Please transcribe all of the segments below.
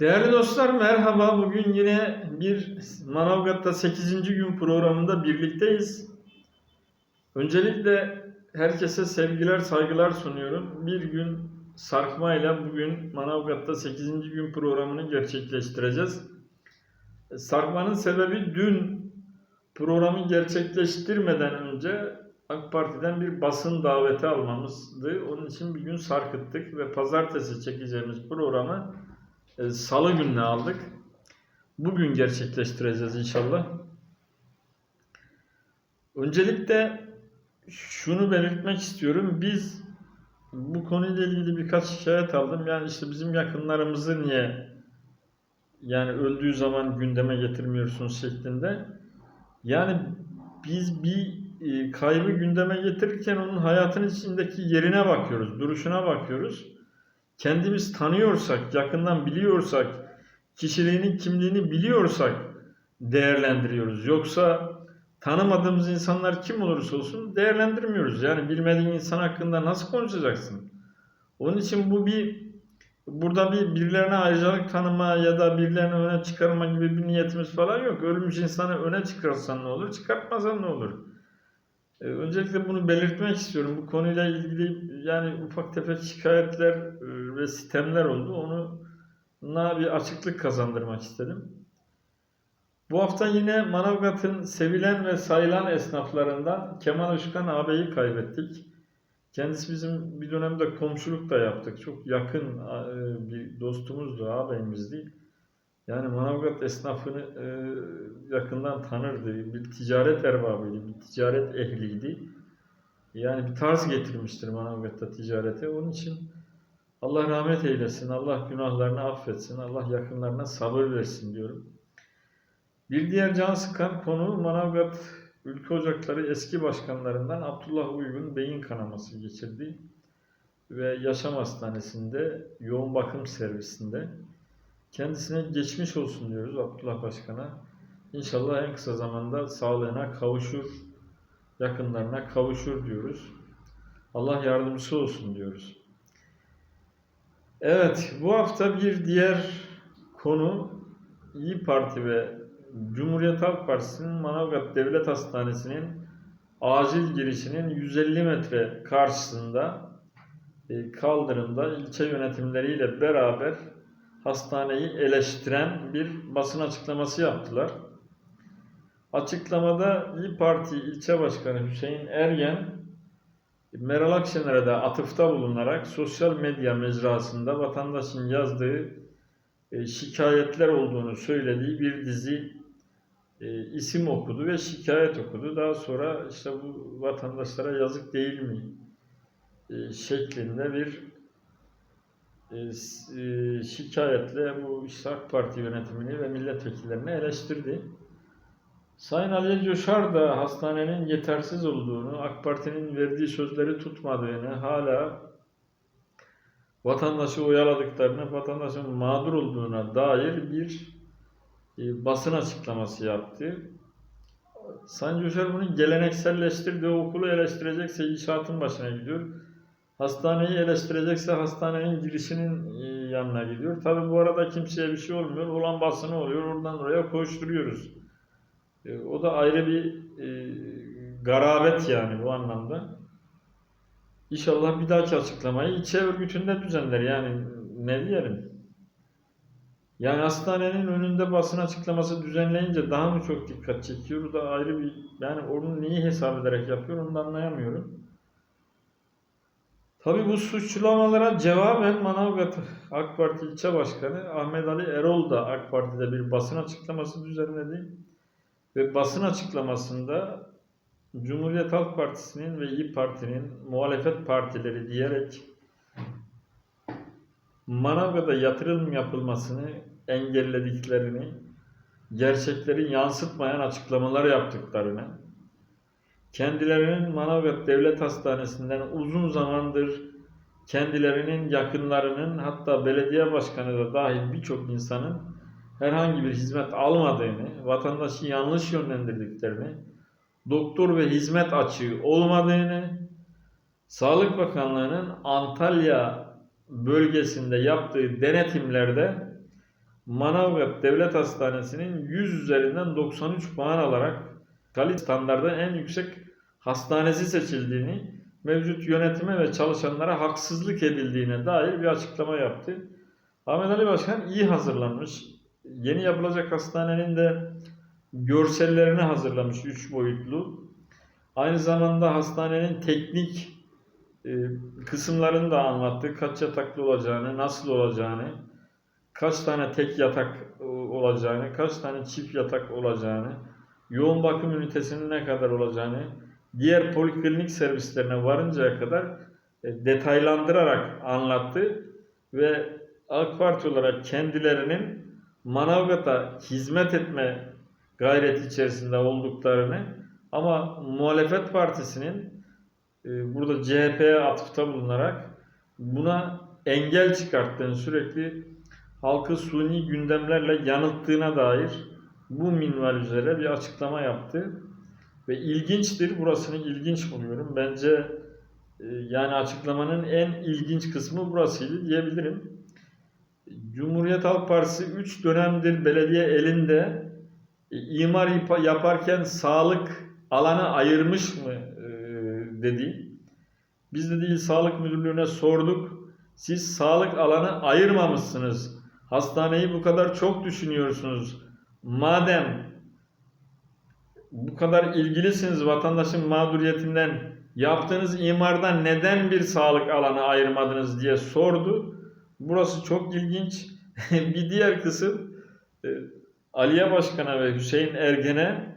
Değerli dostlar merhaba. Bugün yine bir Manavgat'ta 8. gün programında birlikteyiz. Öncelikle herkese sevgiler, saygılar sunuyorum. Bir gün sarkmayla bugün Manavgat'ta 8. gün programını gerçekleştireceğiz. Sarkmanın sebebi dün programı gerçekleştirmeden önce AK Parti'den bir basın daveti almamızdı. Onun için bir gün sarkıttık ve pazartesi çekeceğimiz programı e, Salı gününe aldık. Bugün gerçekleştireceğiz inşallah. Öncelikle şunu belirtmek istiyorum. Biz bu konuyla ilgili birkaç şikayet aldım. Yani işte bizim yakınlarımızı niye yani öldüğü zaman gündeme getirmiyorsunuz şeklinde. Yani biz bir e, kaybı gündeme getirirken onun hayatın içindeki yerine bakıyoruz, duruşuna bakıyoruz kendimiz tanıyorsak, yakından biliyorsak, kişiliğinin kimliğini biliyorsak değerlendiriyoruz. Yoksa tanımadığımız insanlar kim olursa olsun değerlendirmiyoruz. Yani bilmediğin insan hakkında nasıl konuşacaksın? Onun için bu bir burada bir birilerine ayrıcalık tanıma ya da birilerini öne çıkarma gibi bir niyetimiz falan yok. Ölmüş insanı öne çıkarsan ne olur, çıkartmasan ne olur? Ee, Öncelikle bunu belirtmek istiyorum. Bu konuyla ilgili yani ufak tefek şikayetler e, ve sistemler oldu. Onu bir açıklık kazandırmak istedim. Bu hafta yine Manavgat'ın sevilen ve sayılan esnaflarından Kemal Özkan ağabeyi kaybettik. Kendisi bizim bir dönemde komşuluk da yaptık. Çok yakın e, bir dostumuzdu, ağabeyimizdi. Yani Manavgat esnafını e, yakından tanırdı. Bir ticaret erbabıydı, bir ticaret ehliydi. Yani bir tarz getirmiştir Manavgat'ta ticarete. Onun için Allah rahmet eylesin, Allah günahlarını affetsin, Allah yakınlarına sabır versin diyorum. Bir diğer can sıkan konu Manavgat Ülke Ocakları eski başkanlarından Abdullah Uygun beyin kanaması geçirdi. Ve yaşam hastanesinde, yoğun bakım servisinde. Kendisine geçmiş olsun diyoruz Abdullah Başkan'a. İnşallah en kısa zamanda sağlığına kavuşur, yakınlarına kavuşur diyoruz. Allah yardımcısı olsun diyoruz. Evet, bu hafta bir diğer konu İyi Parti ve Cumhuriyet Halk Partisi'nin Manavgat Devlet Hastanesi'nin acil girişinin 150 metre karşısında e, kaldırımda ilçe yönetimleriyle beraber hastaneyi eleştiren bir basın açıklaması yaptılar. Açıklamada İyi Parti ilçe başkanı Hüseyin Ergen, Meral Akşener'e de atıfta bulunarak sosyal medya mecrasında vatandaşın yazdığı e, şikayetler olduğunu söylediği bir dizi e, isim okudu ve şikayet okudu. Daha sonra işte bu vatandaşlara yazık değil mi e, şeklinde bir şikayetle bu işte AK Parti yönetimini ve milletvekillerini eleştirdi. Sayın Ali Coşar da hastanenin yetersiz olduğunu, AK Parti'nin verdiği sözleri tutmadığını, hala vatandaşı oyaladıklarını, vatandaşın mağdur olduğuna dair bir e, basın açıklaması yaptı. Sayın Coşar bunu gelenekselleştirdi. Okulu eleştirecekse inşaatın başına gidiyor. Hastaneyi eleştirecekse hastanenin girişinin e, yanına gidiyor. Tabi bu arada kimseye bir şey olmuyor. Olan basını oluyor. Oradan oraya koşturuyoruz. E, o da ayrı bir e, garabet yani bu anlamda. İnşallah bir dahaki açıklamayı ilçe örgütünde düzenler. Yani ne diyelim? Yani hastanenin önünde basın açıklaması düzenleyince daha mı çok dikkat çekiyor? Da ayrı bir yani onu neyi hesap ederek yapıyor onu da anlayamıyorum. Tabii bu suçlamalara cevaben Manavgat AK Parti ilçe başkanı Ahmet Ali Erol da AK Parti'de bir basın açıklaması düzenledi. Ve basın açıklamasında Cumhuriyet Halk Partisi'nin ve İyi Parti'nin muhalefet partileri diyerek Manavgat'a yatırım yapılmasını engellediklerini, gerçekleri yansıtmayan açıklamalar yaptıklarını, kendilerinin Manavgat Devlet Hastanesi'nden uzun zamandır kendilerinin yakınlarının hatta belediye başkanı da dahil birçok insanın herhangi bir hizmet almadığını, vatandaşı yanlış yönlendirdiklerini, doktor ve hizmet açığı olmadığını, Sağlık Bakanlığı'nın Antalya bölgesinde yaptığı denetimlerde Manavgat Devlet Hastanesi'nin 100 üzerinden 93 puan alarak kalite standardı en yüksek hastanesi seçildiğini, mevcut yönetime ve çalışanlara haksızlık edildiğine dair bir açıklama yaptı. Ahmet Ali Başkan iyi hazırlanmış. Yeni yapılacak hastanenin de görsellerini hazırlamış 3 boyutlu. Aynı zamanda hastanenin teknik e, kısımlarını da anlattı. Kaç yataklı olacağını, nasıl olacağını, kaç tane tek yatak e, olacağını, kaç tane çift yatak olacağını, yoğun bakım ünitesinin ne kadar olacağını, diğer poliklinik servislerine varıncaya kadar e, detaylandırarak anlattı ve AK Parti olarak kendilerinin Manavgat'a hizmet etme gayreti içerisinde olduklarını ama muhalefet partisinin e, burada CHP'ye atıfta bulunarak buna engel çıkarttığını sürekli halkı suni gündemlerle yanılttığına dair bu minval üzere bir açıklama yaptı. Ve ilginçtir, burasını ilginç buluyorum. Bence e, yani açıklamanın en ilginç kısmı burasıydı diyebilirim. Cumhuriyet Halk Partisi 3 dönemdir belediye elinde e, imar yap- yaparken sağlık alanı ayırmış mı e, dedi. Biz de değil Sağlık Müdürlüğü'ne sorduk. Siz sağlık alanı ayırmamışsınız. Hastaneyi bu kadar çok düşünüyorsunuz. Madem bu kadar ilgilisiniz vatandaşın mağduriyetinden yaptığınız imardan neden bir sağlık alanı ayırmadınız diye sordu. Burası çok ilginç. bir diğer kısım e, Aliye Başkan'a ve Hüseyin Ergen'e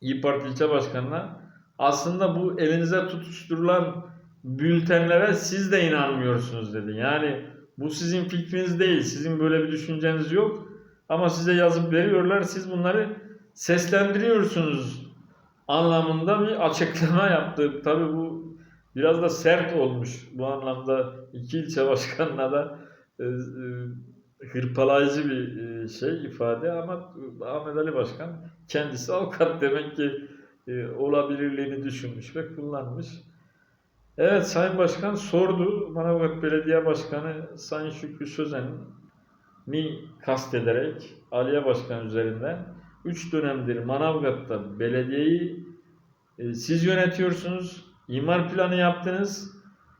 İyi Parti ilçe başkanına aslında bu elinize tutuşturulan bültenlere siz de inanmıyorsunuz dedi. Yani bu sizin fikriniz değil. Sizin böyle bir düşünceniz yok. Ama size yazıp veriyorlar. Siz bunları seslendiriyorsunuz anlamında bir açıklama yaptı. Tabii bu biraz da sert olmuş. Bu anlamda iki ilçe başkanına da e, e, hırpalayıcı bir e, şey ifade ama Ahmet Ali Başkan kendisi avukat demek ki e, olabilirliğini düşünmüş ve kullanmış. Evet Sayın Başkan sordu. Manavgat Belediye Başkanı Sayın Şükrü Sözen'i kastederek Aliye Başkan üzerinden 3 dönemdir Manavgat'ta belediyeyi e, siz yönetiyorsunuz. İmar planı yaptınız.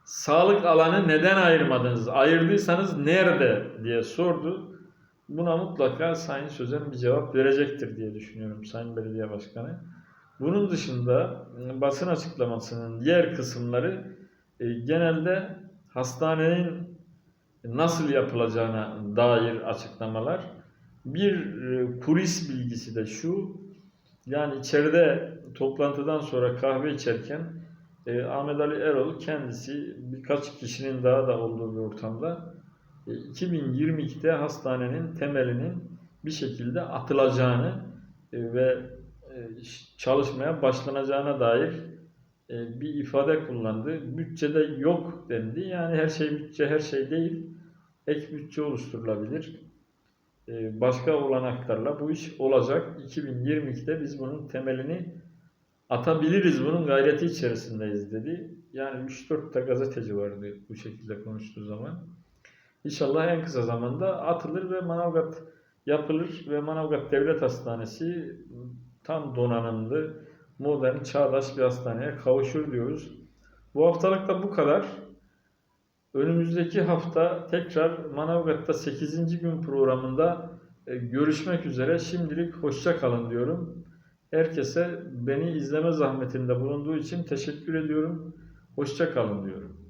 Sağlık alanı neden ayırmadınız? Ayırdıysanız nerede diye sordu. Buna mutlaka Sayın Sözen bir cevap verecektir diye düşünüyorum Sayın Belediye Başkanı. Bunun dışında e, basın açıklamasının diğer kısımları e, genelde hastanenin nasıl yapılacağına dair açıklamalar. Bir e, kulis bilgisi de şu, yani içeride toplantıdan sonra kahve içerken e, Ahmet Ali Erol kendisi birkaç kişinin daha da olduğu bir ortamda e, 2022'de hastanenin temelinin bir şekilde atılacağını e, ve e, çalışmaya başlanacağına dair e, bir ifade kullandı. Bütçede yok dendi. Yani her şey bütçe her şey değil. Ek bütçe oluşturulabilir. E, Başka olanaklarla bu iş olacak. 2022'de biz bunun temelini atabiliriz. Bunun gayreti içerisindeyiz dedi. Yani 3-4 da gazeteci vardı bu şekilde konuştuğu zaman. İnşallah en kısa zamanda atılır ve Manavgat yapılır ve Manavgat Devlet Hastanesi tam donanımlı, modern, çağdaş bir hastaneye kavuşur diyoruz. Bu haftalık da bu kadar. Önümüzdeki hafta tekrar Manavgat'ta 8. gün programında e, görüşmek üzere. Şimdilik hoşça kalın diyorum. Herkese beni izleme zahmetinde bulunduğu için teşekkür ediyorum. Hoşça kalın diyorum.